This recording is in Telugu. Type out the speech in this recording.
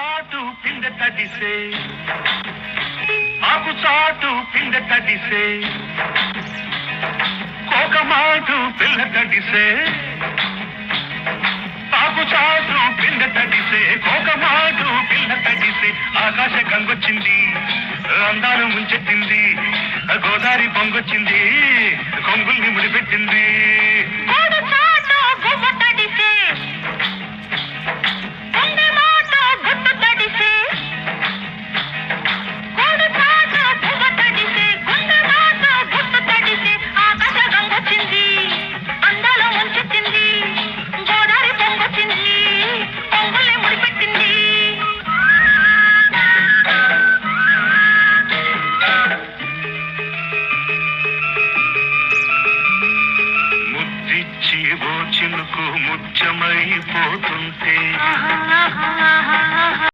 చాటు పిండ తడిసే. మాకు చాటు పిండ తడిసే. కోకమాటు పిల్ల తడిసే. ఆకు చాటు పిండ తడిసే. కోకమాటు పిల్ల తడిసే. ఆకాశ గంగొచ్చింది అందాలు ముంచెత్తింది గోదావరి పొంగొచ్చింది కొంగుల్ని ముడిపెట్టింది. ముచ్చమైపోతుంటే.